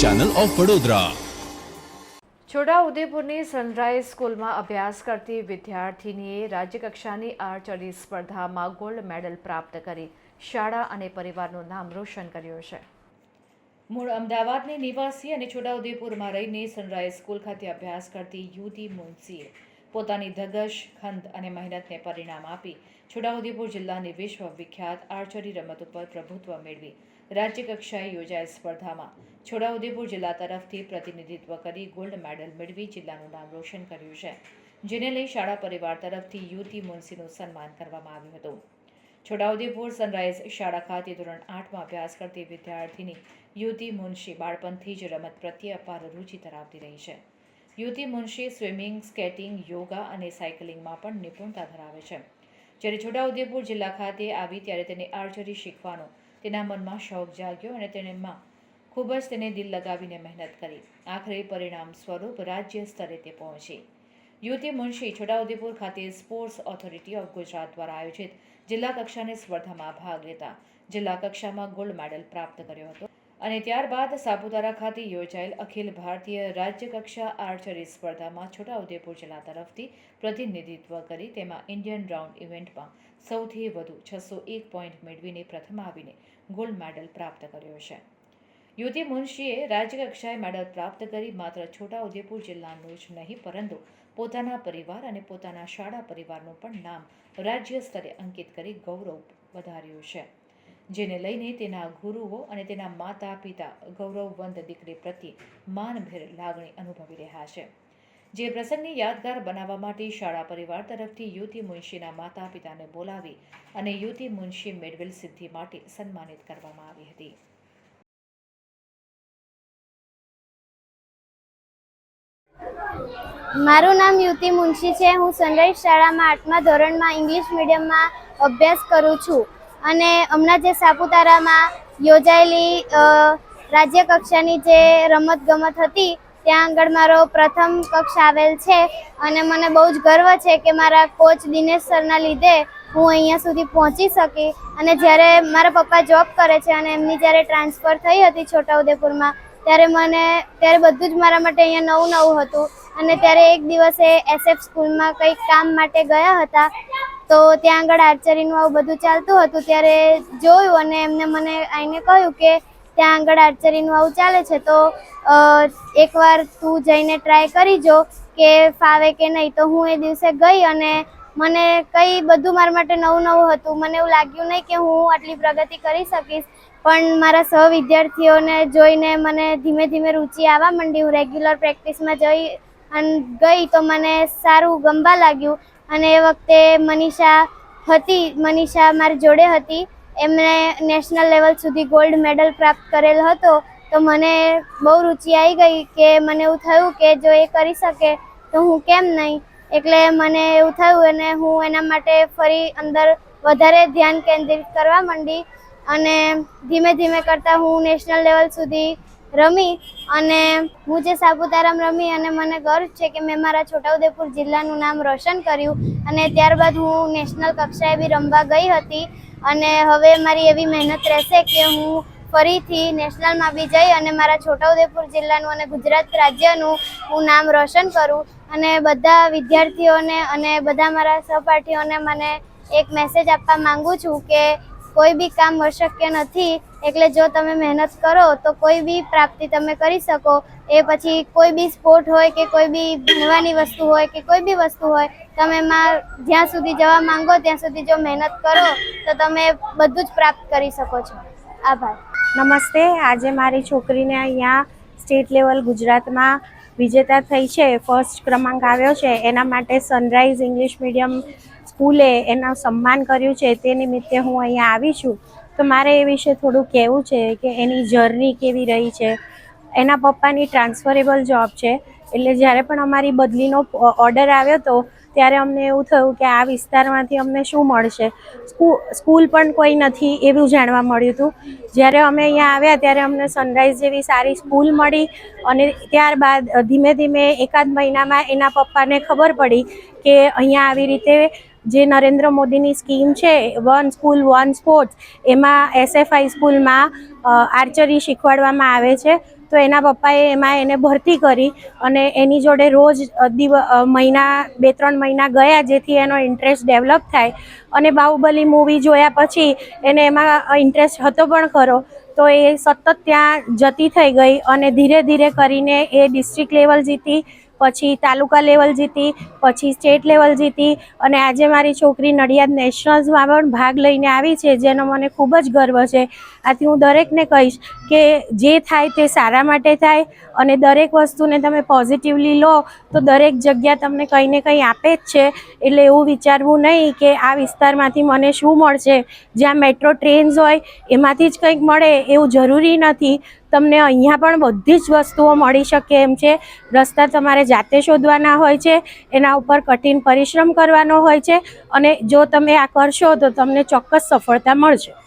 Channel of Vadodara Chhota ઉદેપુરની sunrise સ્કૂલમાં અભ્યાસ કરતી વિદ્યાર્થીનીએ રાજ્યકક્ષાની આર્ચરી સ્પર્ધામાં ગોલ્ડ મેડલ પ્રાપ્ત કરી. શાળા અને પરિવારનું નામ રોશન કર્યું છે. મૂળ અમદાવાદની નિવાસી અને છોટાઉદેપુરમાં રહીને સનરાઈઝ સ્કૂલ ખાતે અભ્યાસ કરતી યુદી મુનસીએ પોતાની ધગશ ખંત અને મહેનતને પરિણામ આપી છોટાઉદેપુર જિલ્લાની વિશ્વ વિખ્યાત આર્ચરી રમત ઉપર પ્રભુત્વ મેળવી રાજ્ય કક્ષાએ યોજાયેલ સ્પર્ધામાં છોટાઉદેપુર જિલ્લા તરફથી પ્રતિનિધિત્વ કરી ગોલ્ડ મેડલ મેળવી જિલ્લાનું નામ રોશન કર્યું છે, જેને લઈ શાળા પરિવાર તરફથી યુતિ મુનસીનું સન્માન કરવામાં આવ્યું હતું. છોટાઉદેપુર સનરાઈઝ શાળા ખાતે ધોરણ આઠમાં અભ્યાસ કરતી વિદ્યાર્થીની યુતિ મુનશી બાળપણથી જ રમત પ્રત્યે અપાર રુચિ ધરાવતી રહી છે. યુતિ મુનશી સ્વિમિંગ, સ્કેટિંગ, યોગા અને સાયકલિંગમાં પણ નિપુણતા ધરાવે છે. જ્યારે છોટાઉદેપુર જિલ્લા ખાતે આવી ત્યારે તેને આર્ચરી શીખવાનો તેના મનમાં શોખ જાગ્યો અને તેનેમાં ખૂબ જ તેને દિલ લગાવીને મહેનત કરી. આખરે પરિણામ સ્વરૂપ રાજ્ય સ્તરે તે પહોંચી. યુવતી મુનશી છોટાઉદેપુર ખાતે સ્પોર્ટ્સ ઓથોરિટી ઓફ ગુજરાત દ્વારા આયોજિત જિલ્લા કક્ષાની સ્પર્ધામાં ભાગ લેતા જિલ્લા કક્ષામાં ગોલ્ડ મેડલ પ્રાપ્ત કર્યો હતો. અને ત્યારબાદ સાપુતારા ખાતે યોજાયેલ અખિલ ભારતીય રાજ્યકક્ષા આર્ચરી સ્પર્ધામાં છોટાઉદેપુર જિલ્લા તરફથી પ્રતિનિધિત્વ કરી તેમાં ઇન્ડિયન રાઉન્ડ ઇવેન્ટમાં સૌથી વધુ છસો એક પોઈન્ટ મેળવીને પ્રથમ આવીને ગોલ્ડ મેડલ પ્રાપ્ત કર્યો છે. યુવતી મુનશીએ રાજ્યકક્ષાએ મેડલ પ્રાપ્ત કરી માત્ર છોટાઉદેપુર જિલ્લાનું જ નહીં, પરંતુ પોતાના પરિવાર અને પોતાના શાળા પરિવારનું પણ નામ રાજ્ય સ્તરે અંકિત કરી ગૌરવ વધાર્યું છે. જેને લઈને તેના ગુરુઓ અને તેના માતા પિતા ગૌરવવંત દીકરી પ્રત્યે માનભેર લાગણી અનુભવી રહ્યા છે. જે પ્રસંગને યાદગાર બનાવવા માટે શાળા પરિવાર તરફથી યુવતી મુનશીના માતા પિતાને બોલાવી અને યુવતી મુનશી મેળવેલ સિદ્ધિ માટે સન્માનિત કરવામાં આવી હતી. મારું નામ યુતિ મુનશી છે. હું સનરાઈઝ શાળામાં આઠમા ધોરણમાં ઇંગ્લિશ મીડિયમમાં અભ્યાસ કરું છું. અને હમણાં જે સાપુતારામાં યોજાયેલી રાજ્ય કક્ષાની જે રમત ગમત હતી, ત્યાં આગળ મારો પ્રથમ કક્ષ આવેલ છે. અને મને બહુ જ ગર્વ છે કે મારા કોચ દિનેશ સરના લીધે હું અહીંયા સુધી પહોંચી શકી. અને જ્યારે મારા પપ્પા જોબ કરે છે અને એમની જ્યારે ટ્રાન્સફર થઈ હતી છોટાઉદેપુરમાં, ત્યારે મને, ત્યારે બધું જ મારા માટે અહીંયા નવું નવું હતું. અને ત્યારે એક દિવસે એસએફ સ્કૂલમાં કંઈક કામ માટે ગયા હતા. તો ત્યાં આગળ આર્ચરીનું આવું બધું ચાલતું હતું ત્યારે જોયું અને એમને મને આવીને કહ્યું કે ત્યાં આગળ આર્ચરીનું આવું ચાલે છે. તો એકવાર તું જઈને ટ્રાય કરી જો કે ફાવે કે નહીં. તો હું એ દિવસે ગઈ અને મને કંઈ બધું મારા માટે નવું નવું હતું. મને એવું લાગ્યું નહીં કે હું આટલી પ્રગતિ કરી શકીશ. પણ મારા સહ વિદ્યાર્થીઓને જોઈને મને ધીમે ધીમે રુચિ આવવા માંડી. હું રેગ્યુલર પ્રેક્ટિસમાં જઈ અને ગઈ તો મને સારું ગમવા લાગ્યું. અને એ વખતે મનીષા હતી, મનીષા મારી જોડે હતી. એમણે નેશનલ લેવલ સુધી ગોલ્ડ મેડલ પ્રાપ્ત કરેલ હતો. તો મને બહુ રુચિ આવી ગઈ કે મને એવું થયું કે જો એ કરી શકે તો હું કેમ નહીં? એટલે મને એવું થયું અને હું એના માટે ફરી અંદર વધારે ધ્યાન કેન્દ્રિત કરવા માંડી. અને ધીમે ધીમે કરતાં હું નેશનલ લેવલ સુધી રમી અને હું જે સાપુતારામાં રમી અને મને ગર્વ છે કે મેં મારા છોટાઉદેપુર જિલ્લાનું નામ રોશન કર્યું અને ત્યારબાદ હું નેશનલ કક્ષાએ બી રમવા ગઈ હતી અને હવે મારી એવી મહેનત રહેશે કે હું ફરીથી નેશનલમાં બી જઈ અને મારા છોટાઉદેપુર જિલ્લાનું અને ગુજરાત રાજ્યનું હું નામ રોશન કરું અને બધા વિદ્યાર્થીઓને અને બધા મારા સહપાઠીઓને મને એક મેસેજ આપવા માંગુ છું કે કોઈ બી કામ અશક્ય નથી એટલે જો તમે મહેનત કરો તો કોઈ બી પ્રાપ્તિ તમે કરી શકો. એ પછી કોઈ બી સ્પોર્ટ હોય કે કોઈ બી ભણવાની વસ્તુ હોય કે કોઈ બી વસ્તુ હોય, તમે એમાં જ્યાં સુધી જવા માંગો ત્યાં સુધી જો મહેનત કરો, તો તમે બધું જ પ્રાપ્ત કરી શકો છો. આભાર. નમસ્તે. આજે મારી છોકરીને અહીંયા સ્ટેટ લેવલ ગુજરાતમાં વિજેતા થઈ છે. ફર્સ્ટ ક્રમાંક આવ્યો છે. એના માટે સનરાઈઝ ઇંગ્લિશ મીડિયમ સ્કૂલે એનું સન્માન કર્યું છે. તે નિમિત્તે હું અહીંયા આવી છું. તો મારે એ વિશે થોડું કહેવું છે કે એની જર્ની કેવી રહી છે. એના પપ્પાની ટ્રાન્સફરેબલ જોબ છે. એટલે જ્યારે પણ અમારી બદલીનો ઓર્ડર આવ્યો હતો ત્યારે અમને એવું થયું કે આ વિસ્તારમાંથી અમને શું મળશે. સ્કૂ, સ્કૂલ પણ કોઈ નથી એવું જાણવા મળ્યું હતું. જ્યારે અમે અહીંયા આવ્યા ત્યારે અમને સનરાઈઝ જેવી સારી સ્કૂલ મળી અને ત્યારબાદ ધીમે ધીમે એકાદ મહિનામાં એના પપ્પાને ખબર પડી કે અહીંયા આવી રીતે જે નરેન્દ્ર મોદીની સ્કીમ છે, વન સ્કૂલ, વન સ્પોર્ટ્સ એમાં એસએફઆઈ સ્કૂલમાં આર્ચરી શીખવાડવામાં આવે છે. તો એના પપ્પાએ એમાં એને ભરતી કરી અને એની જોડે રોજ દિવ મહિના બે ત્રણ મહિના ગયા જેથી એનો ઇન્ટરેસ્ટ ડેવલપ થાય. અને બાહુબલી મૂવી જોયા પછી એને એમાં ઇન્ટરેસ્ટ હતો પણ ખરો. તો એ સતત ત્યાં જતી થઈ ગઈ અને ધીરે ધીરે કરીને એ ડિસ્ટ્રિક્ટ લેવલ જીતી પછી તાલુકા લેવલ જીતી, પછી સ્ટેટ લેવલ જીતી અને આજે મારી છોકરી નડિયાદ નેશનલ્સમાં પણ ભાગ લઈને આવી છે, જેનો મને ખૂબ જ ગર્વ છે. આથી હું દરેકને કહીશ કે જે થાય તે સારા માટે થાય અને દરેક વસ્તુને તમે પોઝિટિવલી લો તો દરેક જગ્યા તમને કંઈ ને કંઈ આપે જ છે. એટલે એવું વિચારવું નહીં કે આ વિસ્તારમાંથી મને શું મળશે. જ્યાં મેટ્રો ટ્રેન્સ હોય એમાંથી જ કંઈક મળે એવું જરૂરી નથી. તમને અહીંયા પણ બધી જ વસ્તુઓ મળી શકે એમ છે. રસ્તા તમારે જાતે શોધવાના હોય છે, એના ઉપર કઠિન પરિશ્રમ કરવાનો હોય છે અને જો તમે આ કરશો તો તમને ચોક્કસ સફળતા મળશે.